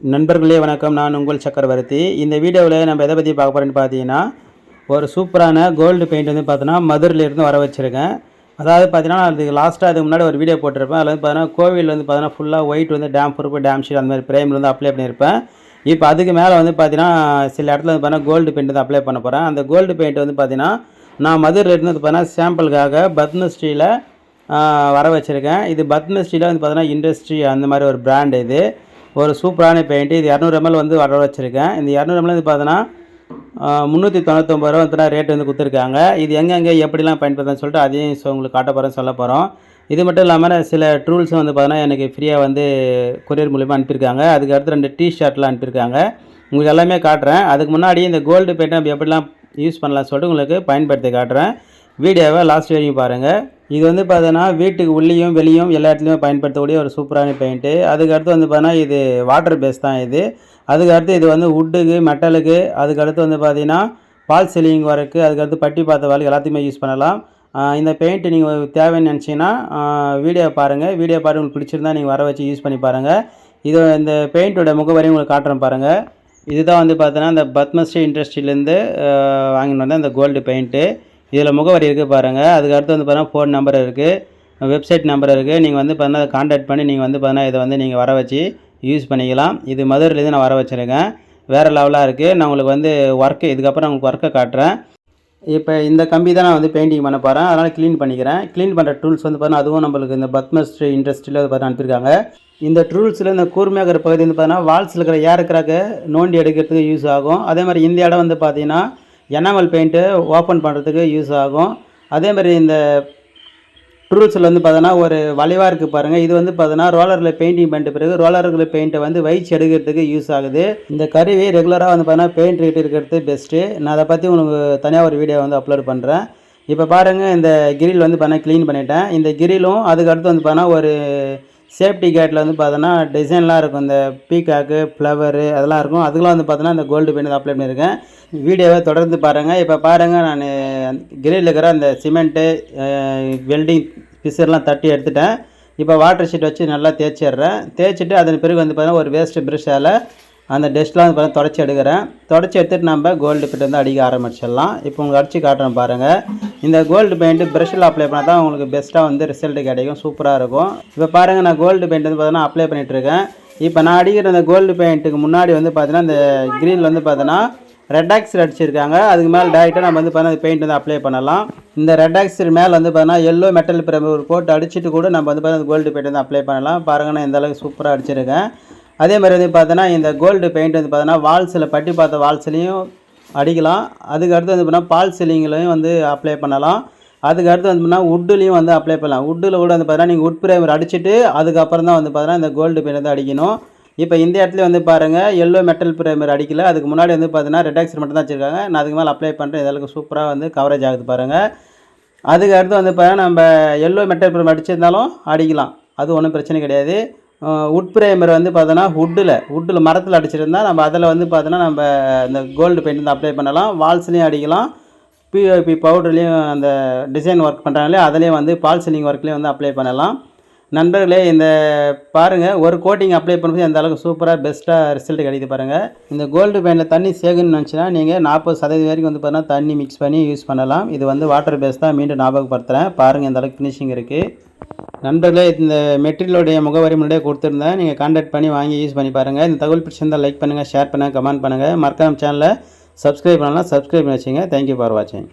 நண்பர்களே வணக்கம். நான் உங்கள் சக்கரவர்த்தி. இந்த வீடியோவில் நம்ம எதை பற்றி பார்க்க போகிறேன்னு பார்த்தீங்கன்னா ஒரு சூப்பரான கோல்டு பெயிண்ட் வந்து பார்த்தோன்னா மதுரையிலேருந்து வர வச்சுருக்கேன். அதாவது பார்த்தீங்கன்னா அதுக்கு லாஸ்ட்டாக அதுக்கு முன்னாடி ஒரு வீடியோ போட்டிருப்பேன். அதில் வந்து பார்த்தீங்கன்னா கோவில் வந்து பார்த்தீங்கன்னா ஃபுல்லாக ஒயிட் வந்து டேம் ப்ரூஃப் டேம் ஷீட் அந்த மாதிரி பிரேம் வந்து அப்ளை பண்ணியிருப்பேன். இப்போ அதுக்கு மேலே வந்து பார்த்தீங்கன்னா சில இடத்துல வந்து பார்த்தீங்கன்னா கோல்டு பெயிண்ட் வந்து அப்ளை பண்ண போகிறேன் அந்த கோல்டு பெயிண்ட் வந்து பார்த்தீங்கன்னா நான் மதுரிலேருந்து வந்து பார்த்தீங்கன்னா சாம்பிளுக்காக பத்மஸ்ரீயில் வர வச்சுருக்கேன். இது பத்மஸ்ரீயில் வந்து பார்த்தீங்கன்னா இண்டஸ்ட்ரி அந்த மாதிரி ஒரு பிராண்ட் இது. ஒரு சூப்பரான பெயிண்ட்டு இது இரநூறு எம்எல் வந்து வர வச்சுருக்கேன். இந்த இரநூறு எம்எல் வந்து பார்த்தோன்னா முந்நூற்றி தொண்ணூத்தொம்பது ரூபா வந்து ரேட் வந்து கொடுத்துருக்காங்க. இது எங்கெங்கே எப்படிலாம் பயன்படுத்துன்னு சொல்லிட்டு அதையும் உங்களுக்கு காட்ட போகிறேன் சொல்ல போகிறோம் இது மட்டும் இல்லாமல் சில டூல்ஸும் வந்து பார்த்தோன்னா எனக்கு ஃப்ரீயாக வந்து கொரியர் மூலிமா அனுப்பியிருக்காங்க. அதுக்கு அடுத்து ரெண்டு டிஷர்ட்லாம் அனுப்பியிருக்காங்க. உங்களுக்கு எல்லாமே காட்டுறேன். அதுக்கு முன்னாடி இந்த கோல்டு பெயிண்ட் நம்ம எப்படிலாம் யூஸ் பண்ணலாம் சொல்லிட்டு உங்களுக்கு பயன்படுத்தி காட்டுறேன். வீடியோவை லாஸ்ட் வரைக்கும் பாருங்கள் இது வந்து பார்த்தீங்கன்னா வீட்டுக்கு உள்ளேயும் வெளியும் எல்லா இடத்துலையும் பயன்படுத்தக்கூடிய ஒரு சூப்பரான பெயிண்ட்டு அதுக்கு அடுத்து வந்து பார்த்தீங்கன்னா இது வாட்டர் பேஸ் தான் இது. அதுக்கு அடுத்து இது வந்து வுட்டுக்கு மெட்டலுக்கு அதுக்கு அடுத்து வந்து பார்த்தீங்கன்னா பால் சீலிங் ஒர்க்கு அதுக்கடுத்து பட்டி பார்த்த வேலைக்கு எல்லாத்தையுமே யூஸ் பண்ணலாம். இந்த பெயிண்ட் நீங்கள் தேவைன்னு நினச்சிங்கன்னா வீடியோ பாருங்கள் வீடியோ பாருங்க. உங்களுக்கு பிடிச்சிருந்தா நீங்கள் வர வச்சு யூஸ் பண்ணி பாருங்கள் இது இந்த பெயிண்ட்டோட முகவரையும் உங்களுக்கு காட்டுறேன் பாருங்கள் இதுதான் வந்து பார்த்தீங்கன்னா இந்த பத்மஸ்ரீ இண்டஸ்ட்ரியிலேருந்து வாங்கிட்டு வந்த இந்த கோல்டு பெயிண்ட்டு இதில் முகவரி இருக்குது பாருங்கள் அதுக்கு அடுத்து வந்து பார்த்தீங்கன்னா ஃபோன் நம்பர் இருக்குது வெப்சைட் நம்பர் இருக்குது நீங்கள் வந்து பார்த்தீங்கன்னா காண்டாக்ட் பண்ணி நீங்கள் வந்து பார்த்தீங்கன்னா இதை வந்து நீங்கள் வர வச்சு யூஸ் பண்ணிக்கலாம். இது மதுரையிலேருந்து நான் வர வச்சுருக்கேன். வேறு லெவலாக இருக்குது நான் உங்களுக்கு வந்து ஒர்க்கு இதுக்கப்புறம் நான் உங்களுக்கு ஒர்க்கை காட்டுறேன். இப்போ இந்த கம்பி தான் நான் வந்து பெயிண்டிங் பண்ண போகிறேன் அதனால் க்ளீன் பண்ணிக்கிறேன். க்ளீன் பண்ணுற டூல்ஸ் வந்து பார்த்தீங்கன்னா அதுவும் நம்மளுக்கு இந்த பத்மஸ்ரீ இண்டஸ்ட்ரியில் வந்து பார்த்தீங்கன்னா அனுப்பியிருக்காங்க. இந்த டூல்ஸில் இந்த கூர்மையாக இருக்கிற பகுதி வந்து பார்த்தீங்கன்னா வால்ஸ் இருக்கிற ஏர் நோண்டி எடுக்கிறதுக்கு யூஸ் ஆகும். அதே மாதிரி இந்த இடம் வந்து பார்த்தீங்கன்னா எனாமல் பெயிண்ட்டு ஓப்பன் பண்ணுறதுக்கு யூஸ் ஆகும். அதே மாதிரி இந்த டூல்ஸில் வந்து பார்த்தோன்னா ஒரு வளைவாக இருக்குது பாருங்கள் இது வந்து பார்த்தோன்னா ரோலரில் பெயிண்டிங் பண்ணிட்ட பிறகு ரோலரில் பெயிண்ட்டை வந்து வயிற்று எடுக்கிறதுக்கு யூஸ் ஆகுது. இந்த கருவி ரெகுலராக வந்து பார்த்தோன்னா பெயிண்ட் கிட்ட இருக்கிறது பெஸ்ட்டு நான் அதை பற்றி உங்களுக்கு தனியாக ஒரு வீடியோ வந்து அப்லோட் பண்ணுறேன் இப்போ பாருங்கள் இந்த கிரில் வந்து பார்த்தா க்ளீன் பண்ணிட்டேன். இந்த கிரிலும் அதுக்கு அடுத்து வந்து பார்த்தோன்னா ஒரு சேஃப்டி கேட்டில் வந்து பார்த்தோன்னா டிசைன்லாம் இருக்கும். இந்த பீகாக்கு ஃப்ளவரு அதெல்லாம் இருக்கும். அதுக்கெலாம் வந்து பார்த்தோன்னா இந்த கோல்டு பெயிண்ட் அப்ளை பண்ணியிருக்கேன். வீடியோவை தொடர்ந்து பாருங்கள் இப்போ பாருங்கள் நான் கிரில் இருக்கிற அந்த சிமெண்ட்டு வெல்டிங் பிசர்லாம் தட்டி எடுத்துட்டேன். இப்போ வாட்டர் ஷீட் வச்சு நல்லா தேய்ச்சிடுறேன். தேய்ச்சிட்டு அதன் பிறகு வந்து பார்த்தீங்கன்னா ஒரு வேஸ்ட்டு ப்ரெஷ்ஷால் அந்த டஸ்ட்லாம் வந்து பார்த்தீங்கன்னா தொடச்சி எடுக்கிறேன். தொடச்சி எடுத்துட்டு நம்ம கோல்டு பிட் வந்து அடிக்க ஆரம்பிச்சிடலாம். இப்போ உங்களுக்கு அடித்து காட்டுறேன் பாருங்கள் இந்த கோல்டு பெயிண்ட்டு ப்ரெஷ்ஷில் அப்ளை பண்ணால் தான் உங்களுக்கு பெஸ்ட்டாக வந்து ரிசல்ட் கிடைக்கும் சூப்பராக இருக்கும். இப்போ பாருங்கள் நான் கோல்டு பெயிண்ட் வந்து பார்த்தீங்கன்னா அப்ளை பண்ணிகிட்ருக்கேன் இப்போ நான் அடிக்கிற அந்த கோல்டு பெயிண்ட்டுக்கு முன்னாடி வந்து பார்த்தீங்கன்னா இந்த க்ரீனில் வந்து பார்த்தீங்கன்னா ரெட் ஆக்சர் அடிச்சிருக்காங்க. அதுக்கு மேலே டேரெக்டாக நம்ம வந்து பார்த்தீங்கன்னா பெயிண்ட் வந்து அப்ளை பண்ணலாம். இந்த ரெட் ஆக்சர் மேலே வந்து பார்த்தீங்கன்னா எல்லோ மெட்டல் பிரேம் ஒரு கோட் அடிச்சுட்டு கூட நம்ம வந்து பார்த்தீங்கன்னா கோல்டு பெயிண்ட் வந்து அப்ளை பண்ணலாம். பாருங்க நான் இந்த அளவுக்கு சூப்பராக அடிச்சிருக்கேன். அதே மாதிரி வந்து பார்த்தோன்னா இந்த கோல்டு பெயிண்ட் வந்து பார்த்தோன்னா வால்ஸில் பட்டி பார்த்த வால்ஸ்லேயும் அடிக்கலாம். அதுக்கு அடுத்து வந்து பார்த்தீங்கன்னா பால் சீலிங்லையும் வந்து அப்ளை பண்ணலாம். அதுக்கு அடுத்து வந்து பார்த்தீங்கன்னா வுட்டுலேயும் வந்து அப்ளை பண்ணலாம். வுட்டில் கூட வந்து பார்த்தீங்கன்னா நீங்கள் உட் பிரேமர் அடிச்சுட்டு அதுக்கப்புறம் தான் வந்து பார்த்தீங்கன்னா இந்த கோல்டு பெயிண்ட் வந்து அடிக்கணும். இப்போ இந்த இடத்துல வந்து பாருங்கள் எல்லோ மெட்டல் பிரேமர் அடிக்கல. அதுக்கு முன்னாடி வந்து பார்த்தீங்கன்னா ரெட் ஆக்சர் மட்டும் தான் வச்சுருக்காங்க. நான் அதுக்கு மேலே அப்ளை பண்ணுறேன் இதற்கு சூப்பராக வந்து கவரேஜ் ஆகுது பாருங்கள் அதுக்கு அடுத்து வந்து பார்த்தீங்கன்னா நம்ம எல்லோ மெட்டல் பிரேமர் அடிச்சிருந்தாலும் அடிக்கலாம். அது ஒன்றும் பிரச்சனை கிடையாது. உட் பிரேமர் வந்து பார்த்தோன்னா வுட்டில் வுட்டில் மரத்தில் அடிச்சிருந்தா நம்ம அதில் வந்து பார்த்தோன்னா நம்ம இந்த கோல்டு பெயிண்ட் வந்து அப்ளை பண்ணலாம். வால்ஸ்லேயும் அடிக்கலாம். பிஓபி பவுடர்லேயும் அந்த டிசைன் ஒர்க் பண்ணுறாங்களே அதுலேயும் வந்து பால் சீலிங் ஒர்க்லேயும் வந்து அப்ளை பண்ணலாம். நண்பர்களே இந்த பாருங்கள் ஒரு கோட்டிங் அப்ளை பண்ணும்போது எந்த அளவுக்கு சூப்பராக பெஸ்ட்டாக ரிசல்ட் கிடைக்குது பாருங்கள் இந்த கோல்டு பெயிண்டில் தண்ணி சேகணும்னு நினச்சினா நீங்கள் நாற்பது சதவீதம் வரைக்கும் வந்து பார்த்தீங்கன்னா தண்ணி மிக்ஸ் பண்ணி யூஸ் பண்ணலாம். இது வந்து வாட்டர் பேஸ் தான் மீண்டும் ஞாபகப்படுத்துகிறேன் பாருங்கள் இந்த அளவுக்கு ஃபினிஷிங் இருக்குது நண்பர்களே இந்த மெட்டீரியலுடைய முகவரி முன்னாடியே கொடுத்துருந்தேன். நீங்கள் காண்டாக்ட் பண்ணி வாங்கி யூஸ் பண்ணி பாருங்கள் இந்த தகவல் பிடிச்சிருந்தால் லைக் பண்ணுங்கள் ஷேர் பண்ணுங்கள் கமெண்ட் பண்ணுங்கள் மறக்காம சேனலை சப்ஸ்கிரைப் பண்ணலாம் சப்ஸ்கிரைப் பண்ணி வச்சுங்க. தேங்க்யூ ஃபார் வாட்சிங்